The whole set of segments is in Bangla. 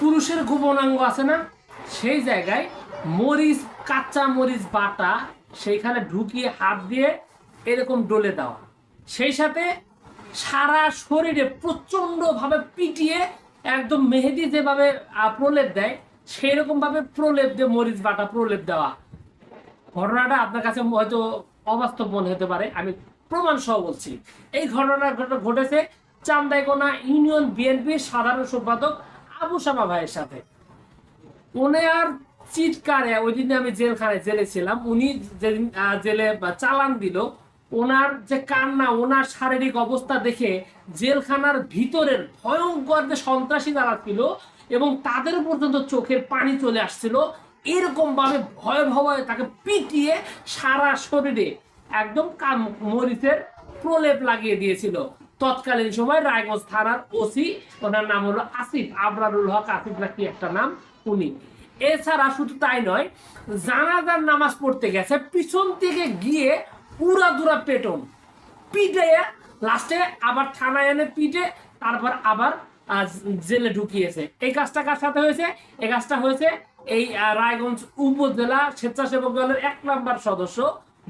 পুরুষের গোপনাঙ্গ আছে না? সেই জায়গায় মরিচ, কাঁচা মরিচ বাটা সেইখানে ঢুকিয়ে হাত দিয়ে এরকম ডলে দেওয়া। সেই সাথে সারা শরীরে প্রচণ্ডভাবে পিটিয়ে একদম মেহেদি যেভাবে প্রলেপ দেয় সেই রকম ভাবে প্রলেপ দিয়ে মরিচ বাটা প্রলেপ দেওয়া। ঘটনাটা আপনার কাছে হয়তো অবাস্তব মনে হতে পারে, আমি প্রমাণ সহ বলছি। এই ঘটনা ঘট- ঘটেছে চান্দাইকোনা ইউনিয়ন বিএনপির সাধারণ সম্পাদক আবু শামা ভাইয়ের সাথে। ওনার চিৎকারে, ওই দিন আমি জেলখানায় জেলে ছিলাম, উনি যেদিন জেলে চালান দিল, ওনার যে কান্না, ওনার শারীরিক অবস্থা দেখে জেলখানার ভিতরের ভয়ঙ্কর যে সন্ত্রাসী যারা ছিল এবং তাদের পর্যন্ত চোখের পানি চলে আসছিল এরকম ভাবে ভয় ভয় তাকে পিটিয়ে সারা শরীরে একদম মরিচের প্রলেপ লাগিয়ে দিয়েছিল। তৎকালীন সময় রায়গঞ্জ থানার ওসি, ওনার নাম হলো আসিফ আবরারুল হক। আসিফ নাকি একটা নাম? উনি। এছাড়া শুধু তাই নয়, জানাজার নামাজ পড়তে গেছে, পিছন থেকে গিয়ে উড়া দুরা পেটন। পিটে লাস্টে আবার থানায় এনে পিটে তারপর আবার জেলে ঢুকিয়েছে। এই কাজটা কার সাথে হয়েছে? এই কাজটা হয়েছে এই রায়গঞ্জ উপজেলা স্বেচ্ছাসেবক দলের এক নম্বর সদস্য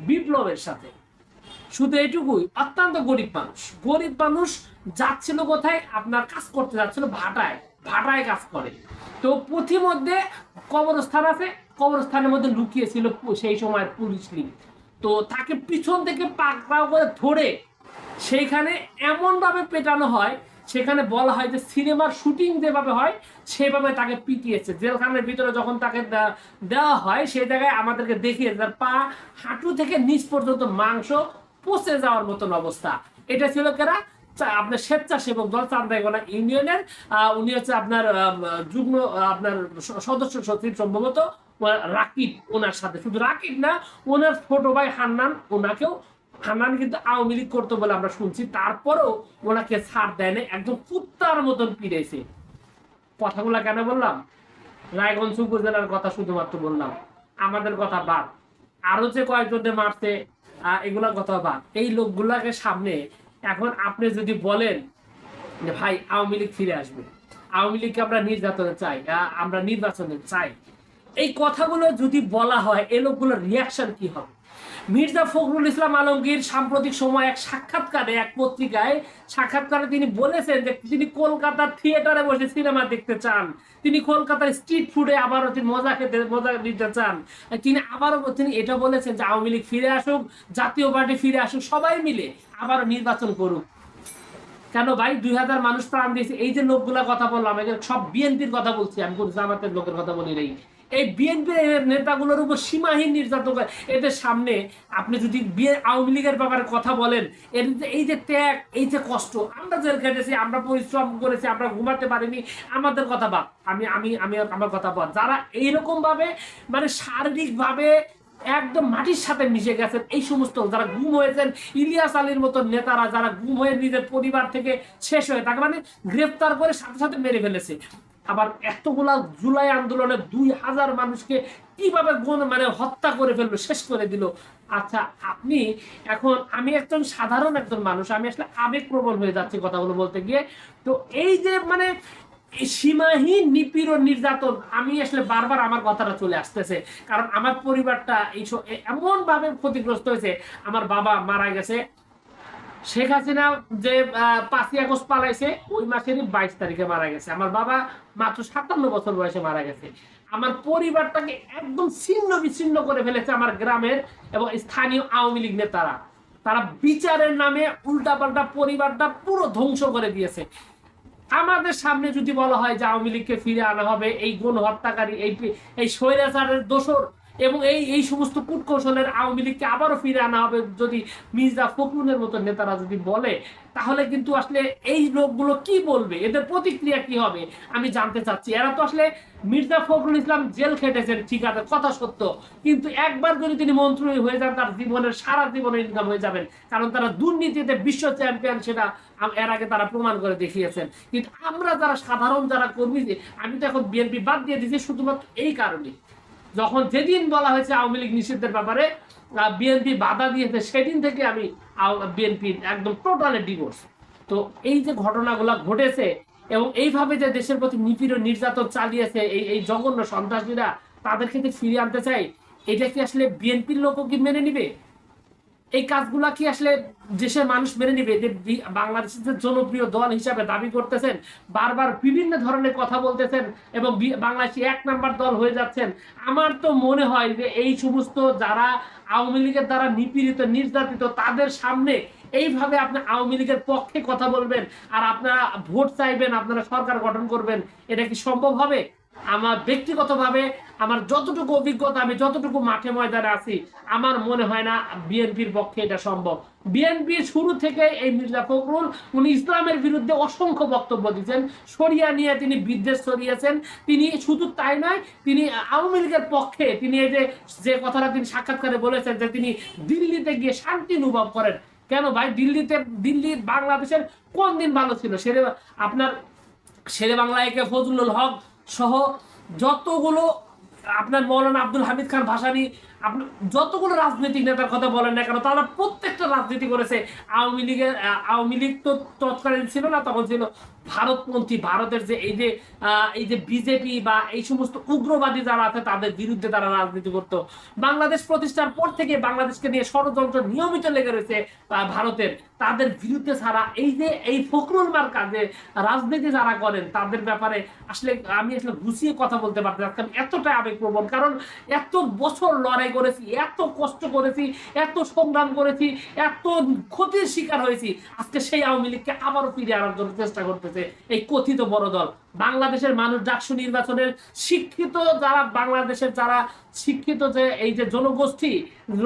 বিপ্লবের সাথে। শুধু এটুকুই অত্যন্ত গরিব মানুষ। গরিব মানুষ যাচ্ছিল কোথায়? আপনার কাজ করতে যাচ্ছিল ভাটায় ভাটায় কাজ করে। তো পথিমধ্যে কবরস্থান আছে, কবরস্থানের মধ্যে লুকিয়েছিল সেই সময় পুলিশ লিগ। তো তাকে পিছন থেকে পাকড়াও করে ধরে সেইখানে এমনভাবে পেটানো হয়, সেখানে বলা হয় যে সিনেমার শুটিং যেভাবে হয়, সেভাবে তাকে পিটিয়েছে। জেলখানার ভিতরে যখন তাকে দেওয়া হয় সেই জায়গায় আমাদেরকে দেখিয়েছে, তার পা হাঁটু থেকে নিচ পর্যন্ত মাংস পচে যাওয়ার মতন অবস্থা। এটা ছিল কেরা? আপনার স্বেচ্ছাসেবক দল চান্দাইগোনা ইউনিয়নের উনি হচ্ছে আপনার যুগ্ম, আপনার সদস্য সচিব সম্ভবত রাকিব, ওনার সাথে। শুধু রাকিব না, ওনার ছোট ভাই হান্নান, ওনাকেও হান্নান কিন্তু আওয়ামী লীগ করতো বলে আমরা শুনছি। তারপরেও ওনাকে ছাড় দেয় না একদম কুত্তার মতন পিড়েছে কথাগুলো কেন বললাম? রায়গঞ্জ উপজেলার কথা শুধুমাত্র বললাম। আমাদের কথা বাদ। আরও যে কয়েকজনে মারছে এগুলা কথা বাদ। এই লোকগুলাকে সামনে এখন আপনি যদি বলেন যে, ভাই, আওয়ামী লীগ ফিরে আসবে। আওয়ামী লীগকে আমরা নির্যাতনে চাই আমরা নির্বাচনে চাই। এই কথাগুলো যদি বলা হয়, এ লোকগুলোর রিয়াকশন কি হবে? মির্জা ফখরুল ইসলাম আলমগীর সাম্প্রতিক সময় এক সাক্ষাৎকারে, এক পত্রিকায় সাক্ষাৎকারে তিনি বলেছেন যে তিনি কলকাতার থিয়েটারে বসে সিনেমা দেখতে চান। তিনি কলকাতার স্ট্রিট ফুডে আবারও তিনি মজা খেতে, মজা নিতে চান। তিনি আবারও তিনি এটা বলেছেন যে আওয়ামী লীগ ফিরে আসুক, জাতীয় পার্টি ফিরে আসুক, সবাই মিলে আবারও নির্বাচন করুক। কেন ভাই? দুই হাজার মানুষ প্রাণ দিয়েছে। এই যে লোকগুলা কথা বললাম সব বিএনপির কথা বলছি, আমি কোনো জামাতের লোকের কথা বলি নাই। এই বিএনপির নেতাগুলোর উপর সীমাহীন নির্যাতন করে। এদের সামনে আপনি যদি আওয়ামী লীগের ব্যাপারে কথা বলেন, এর এই যে ত্যাগ, এই যে কষ্ট, আমরা জেল খেটেছি, আমরা পরিশ্রম করেছি, আমরা ঘুমাতে পারিনি, আমাদের কথা বাদ। আমি আমি আমি আমার কথা বাদ। যারা এইরকম ভাবে মানে শারীরিক ভাবে একদম মাটির সাথে মিশে গেছেন, এই সমস্ত যারা গুম হয়েছেন, ইলিয়াস আলীর মতো নেতারা, যারা গুম হয়ে নিজের পরিবার থেকে শেষ হয়ে তাকে মানে গ্রেফতার করে সাথে সাথে মেরে ফেলেছে। আবার এতগুলা জুলাই আন্দোলনে দুই হাজার মানুষকে কীভাবে মানে হত্যা করে ফেলল শেষ করে দিল। আচ্ছা আপনি এখন, আমি একজন সাধারণ একজন মানুষ, আমি আসলে আবেগপ্রবণ হয়ে যাচ্ছি কথাগুলো বলতে গিয়ে। তো এই যে মানে সীমাহীন নিপীড়ন নির্যাতন, আমি আসলে বারবার আমার কথাটা চলে আসতেছে। কারণ আমার পরিবারটা এই এমন ভাবে ক্ষতিগ্রস্ত হয়েছে, আমার বাবা মারা গেছে শেখ হাসিনা যে পাঁচই আগস্ট পালাইছে, ওই মাসেরই বাইশ তারিখে মারা গেছে। আমার বাবা মাত্র সাতান্ন বছর বয়সে মারা গেছে। আমার পরিবারটাকে একদম ছিন্ন বিচ্ছিন্ন করে ফেলেছে আমার গ্রামের এবং স্থানীয় আওয়ামী লীগ নেতারা। তারা বিচারের নামে উল্টাপাল্টা পরিবারটা পুরো ধ্বংস করে দিয়েছে। আমাদের সামনে যদি বলা হয় যে আওয়ামী লীগকে ফিরে আনা হবে, এই গণ হত্যাকারী এই এই স্বৈরাচারের দোষর এবং এই এই সমস্ত কূটকৌশলের আওয়ামী লীগকে আবারও ফিরে আনা হবে যদি মির্জা ফখরুলের মতো নেতারা যদি বলে, তাহলে কিন্তু আসলে এই লোকগুলো কি বলবে? এদের প্রতিক্রিয়া কি হবে? আমি জানতে চাচ্ছি। এরা তো আসলে মির্জা ফখরুল ইসলাম জেল খেটেছেন, ঠিক আছে, কথা সত্য। কিন্তু একবার যদি তিনি মন্ত্রী হয়ে যান, তার জীবনের, সারা জীবনের ইনকাম হয়ে যাবেন। কারণ তারা দুর্নীতিতে বিশ্ব চ্যাম্পিয়ন সেটা এর আগে তারা প্রমাণ করে দেখিয়েছেন। কিন্তু আমরা যারা সাধারণ যারা কর্মী, আমি তো এখন বিএনপি বাদ দিয়ে দিয়েছি, শুধুমাত্র এই কারণে যখন যেদিন বলা হয়েছে আওয়ামী লীগ নিষিদ্ধের ব্যাপারে বিএনপি বাধা দিয়েছে, সেদিন থেকে আমি বিএনপির একদম টোটালি ডিভোর্স তো এই যে ঘটনাগুলো ঘটেছে এবং এইভাবে যে দেশের প্রতি নিপীড় নির্যাতন চালিয়েছে এই এই জঘন্য সন্ত্রাসীরা, তাদেরকে ক্ষেত্রে ফিরিয়ে আনতে চাই, এটা কি আসলে বিএনপির লোকও কি মেনে নিবে? এই কাজগুলা কি আসলে দেশের মানুষ মেনে নিবে? যে বাংলাদেশের যে জনপ্রিয় দল হিসাবে দাবি করতেছেন, বারবার বিভিন্ন ধরনের কথা বলতেছেন এবং বাংলাদেশে এক নাম্বার দল হয়ে যাচ্ছেন। আমার তো মনে হয় যে এই সমস্ত যারা আওয়ামী লীগের দ্বারা নিপীড়িত, নির্যাতিত, তাদের সামনে এইভাবে আপনি আওয়ামী লীগের পক্ষে কথা বলবেন আর আপনারা ভোট চাইবেন, আপনারা সরকার গঠন করবেন, এটা কি সম্ভব হবে? আমার ব্যক্তিগতভাবে আমার যতটুকু অভিজ্ঞতা, আমি যতটুকু মাঠে ময়দানে আছি, আমার মনে হয় না বিএনপির পক্ষে এটা সম্ভব। বিএনপি শুরু থেকে এই মির্জা ফখরুল, উনি ইসলামের বিরুদ্ধে অসংখ্য বক্তব্য দিয়েছেন। সরিয়া নিয়ে তিনি বিদ্বেষ ছড়িয়েছেন। তিনি শুধু তাই নয়, তিনি আওয়ামী লীগের পক্ষে তিনি এই যে কথাটা তিনি সাক্ষাৎকারে বলেছেন যে তিনি দিল্লিতে গিয়ে শান্তি অনুভব করেন। কেন ভাই? দিল্লিতে, দিল্লি বাংলাদেশের কোন দিন ভালো ছিল? সেরে আপনার শেরে বাংলা একে ফজলুল হক সহ যতগুলো আপনার মৌলানা আব্দুল হামিদ খান ভাসানি আপনি যতগুলো রাজনৈতিক নেতার কথা বলেন না কেন, তারা প্রত্যেকটা রাজনীতি করেছে। আওয়ামী লীগের আওয়ামী লীগ তো তৎকালীন ছিল না, তখন ছিল ভারতপন্থী, ভারতের যে এই যে এই যে বিজেপি বা এই সমস্ত উগ্রবাদী যারা আছে, তাদের বিরুদ্ধে তারা রাজনীতি করতো। বাংলাদেশ প্রতিষ্ঠার পর থেকে বাংলাদেশকে নিয়ে ষড়যন্ত্র নিয়মিত লেগে রয়েছে ভারতের। তাদের বিরুদ্ধে ছাড়া এই যে, এই ফখরুল মার কাজে রাজনীতি যারা করেন, তাদের ব্যাপারে আসলে আমি আসলে গুছিয়ে কথা বলতে পারতে পারতাম এতটা আবেগপ্রবণ, কারণ এত বছর লড়াই করেছি, এত কষ্ট করেছি, এত সংগ্রাম করেছি, এত ক্ষতির শিকার হয়েছি। আজকে সেই আওয়ামী লীগকে আবারও ফিরিয়ে আনার জন্য চেষ্টা করতেছে এই কথিত বড় দল। বাংলাদেশের মানুষ ডাকসু নির্বাচনের শিক্ষিত যারা, বাংলাদেশের যারা শিক্ষিত যে এই যে জনগোষ্ঠী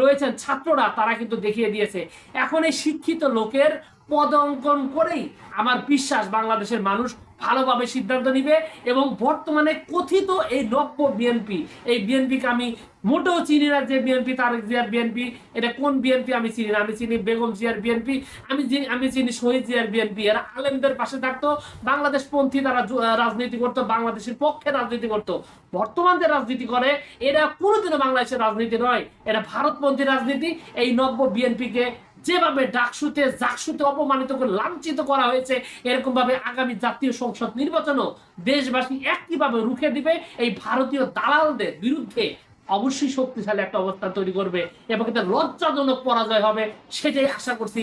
রয়েছেন ছাত্ররা, তারা কিন্তু দেখিয়ে দিয়েছে। এখন এই শিক্ষিত লোকের পদ অঙ্কন করেই আমার বিশ্বাস বাংলাদেশের মানুষ ভালোভাবে সিদ্ধান্ত নিবে এবং বর্তমানে কথিত এই নব্য বিএনপি, এই বিএনপিকে আমি মোটেও চিনি না যে বিএনপি, তারেক জিয়ার বিএনপি, এটা কোন বিএনপি আমি চিনি না। আমি চিনি বেগম জিয়ার বিএনপি, আমি আমি চিনি শহীদ জিয়ার বিএনপি। এরা আলেমদের পাশে থাকতো বাংলাদেশ পন্থী তারা রাজনীতি করতো, বাংলাদেশের পক্ষে রাজনীতি করতো। বর্তমান যে রাজনীতি করে, এরা কোনোদিনও বাংলাদেশের রাজনীতি নয় এটা ভারতপন্থী রাজনীতি। এই নব্য বিএনপিকে যেভাবে ডাকসুতে, জাকসুতে অপমানিত করে লাঞ্ছিত করা হয়েছে এরকম ভাবে আগামী জাতীয় সংসদ নির্বাচনও দেশবাসী একইভাবে রুখে দিবে। এই ভারতীয় দালালদের বিরুদ্ধে অবশ্যই শক্তিশালী একটা অবস্থান তৈরি করবে এবং এটা লজ্জাজনক পরাজয় হবে, সেটাই আশা করছি।